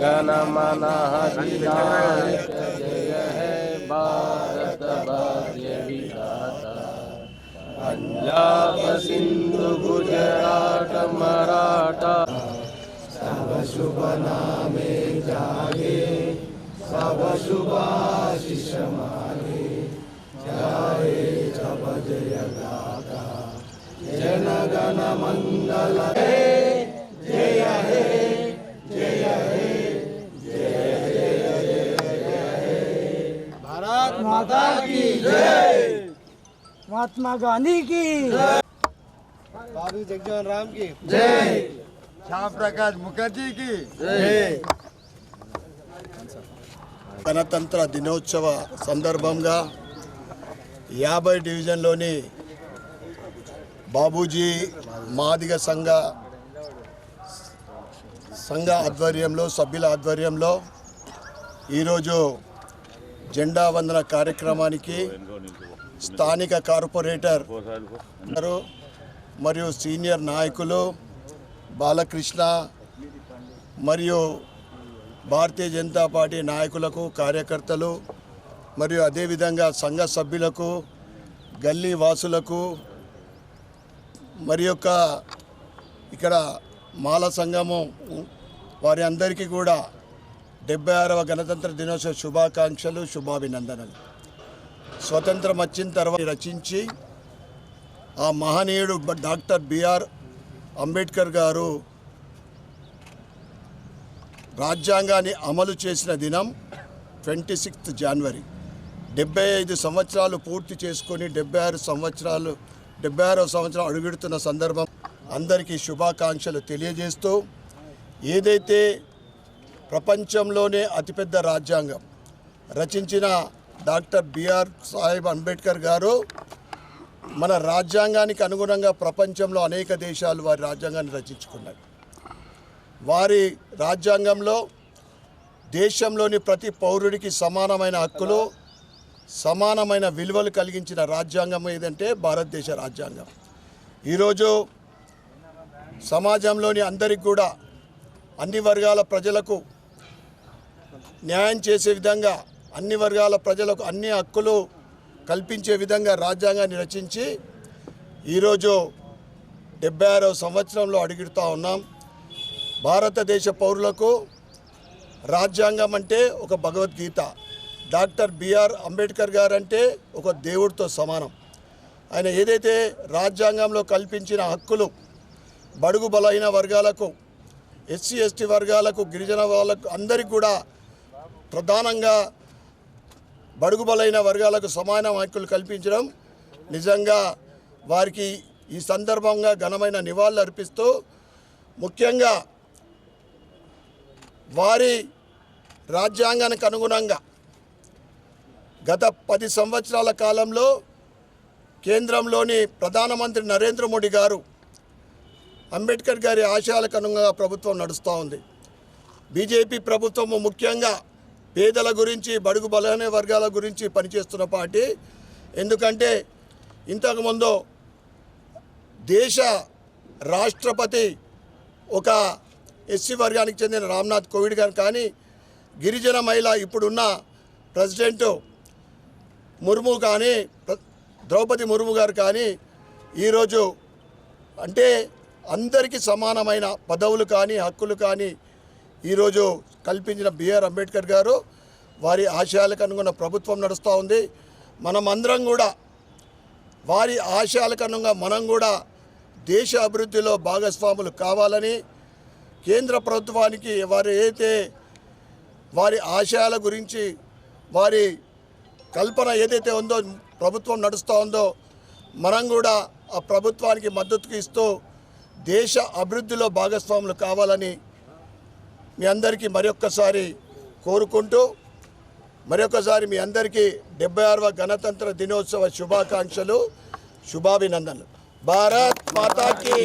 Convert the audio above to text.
गण मन हरिनायक जय है भारत भाग्य विधाता पंजाब सिंधु गुजरात मराठा सब शुभ नामे जागे सब शुभ आशीष मागे जय जब जय गाता जन गण मंगल भारत माता की जय महात्मा गांधी की बाबू जगजीवन राम की శ్యామ్ ప్రకాష్ ముఖర్జీకి గణతంత్ర దినోత్సవ సందర్భంగా యాభై డివిజన్లోని బాబూజీ మాదిగ సంఘ సంఘ ఆధ్వర్యంలో సభ్యుల ఆధ్వర్యంలో ఈరోజు జెండా వందన కార్యక్రమానికి స్థానిక కార్పొరేటర్ గారు మరియు సీనియర్ నాయకులు బాలకృష్ణ మరియు భారతీయ జనతా పార్టీ నాయకులకు కార్యకర్తలు మరియు అదేవిధంగా సంఘ సభ్యులకు గల్లీ వాసులకు మరి యొక్క ఇక్కడ మాల సంఘము వారి అందరికీ కూడా డెబ్బై ఆరవ గణతంత్ర దినోత్సవ శుభాకాంక్షలు శుభాభినందనలు. స్వతంత్రం వచ్చిన తర్వాత రచించి ఆ మహనీయుడు డాక్టర్ బిఆర్ అంబేద్కర్ గారు రాజ్యాంగాన్ని అమలు చేసిన దినం ట్వంటీ సిక్స్త్ జనవరి. డెబ్బై ఐదు సంవత్సరాలు పూర్తి చేసుకొని డెబ్బై ఆరు సంవత్సరాలు డెబ్బై ఆరవ సంవత్సరం అడుగుడుతున్న సందర్భం అందరికీ శుభాకాంక్షలు తెలియజేస్తూ ఏదైతే ప్రపంచంలోనే అతిపెద్ద రాజ్యాంగం. రచించిన డాక్టర్ బిఆర్ సాహెబ్ అంబేద్కర్ గారు మన రాజ్యాంగానికి అనుగుణంగా ప్రపంచంలో అనేక దేశాలు వారి రాజ్యాంగాన్ని రచించుకున్నాయి. వారి రాజ్యాంగంలో దేశంలోని ప్రతి పౌరుడికి సమానమైన హక్కులు సమానమైన విలువలు కలిగించిన రాజ్యాంగం ఏదంటే భారతదేశ రాజ్యాంగం. ఈరోజు సమాజంలోని అందరికి కూడా అన్ని వర్గాల ప్రజలకు న్యాయం చేసే విధంగా అన్ని వర్గాల ప్రజలకు అన్ని హక్కులు కల్పించే విధంగా రాజ్యాంగాన్ని రచించి ఈరోజు డెబ్బై ఆరవ సంవత్సరంలో అడుగుడుతూ ఉన్నాం. భారతదేశ పౌరులకు రాజ్యాంగం అంటే ఒక భగవద్గీత. డాక్టర్ బిఆర్ అంబేద్కర్ గారు అంటే ఒక దేవుడితో సమానం. ఆయన ఏదైతే రాజ్యాంగంలో కల్పించిన హక్కులు బడుగు బలహీన వర్గాలకు ఎస్సీ ఎస్టీ వర్గాలకు గిరిజన వాళ్ళకు అందరికీ కూడా ప్రధానంగా బడుగుబలైన వర్గాలకు సమాన హక్కులు కల్పించడం నిజంగా వారికి ఈ సందర్భంగా ఘనమైన నివాళులు అర్పిస్తూ ముఖ్యంగా వారి రాజ్యాంగానికి అనుగుణంగా గత పది సంవత్సరాల కాలంలో కేంద్రంలోని ప్రధానమంత్రి నరేంద్ర మోడీ గారు అంబేద్కర్ గారి ఆశయాలకు అనుగుణంగా ప్రభుత్వం నడుస్తూ ఉంది. బీజేపీ ప్రభుత్వము ముఖ్యంగా పేదల గురించి బడుగు బలహీన వర్గాల గురించి పనిచేస్తున్న పార్టీ. ఎందుకంటే ఇంతకుముందు దేశ రాష్ట్రపతి ఒక ఎస్సీ వర్గానికి చెందిన రామ్నాథ్ కోవిడ్ గారు. కానీ గిరిజన మహిళ ఇప్పుడున్న ప్రెసిడెంట్ ముర్ము కానీ ద్రౌపది ముర్ము గారు కానీ ఈరోజు అంటే అందరికీ సమానమైన పదవులు కానీ హక్కులు కానీ ఈరోజు కల్పించిన బిఆర్ అంబేద్కర్ గారు వారి ఆశయాలకు అనుగుణ ప్రభుత్వం నడుస్తూ ఉంది. మనమందరం కూడా వారి ఆశయాలకు అనుగుణంగా మనం కూడా దేశ అభివృద్ధిలో భాగస్వాములు కావాలని కేంద్ర ప్రభుత్వానికి వారు ఏదైతే వారి ఆశయాల గురించి వారి కల్పన ఏదైతే ఉందో ప్రభుత్వం నడుస్తూ ఉందో మనం కూడా ఆ ప్రభుత్వానికి మద్దతుకు ఇస్తూ దేశ అభివృద్ధిలో భాగస్వాములు కావాలని మీ అందరికీ మరొక్కసారి కోరుకుంటూ మరొకసారి మీ అందరికీ డెబ్బై ఆరవ గణతంత్ర దినోత్సవ శుభాకాంక్షలు శుభాభినందనలు. భారత్ మాతాకి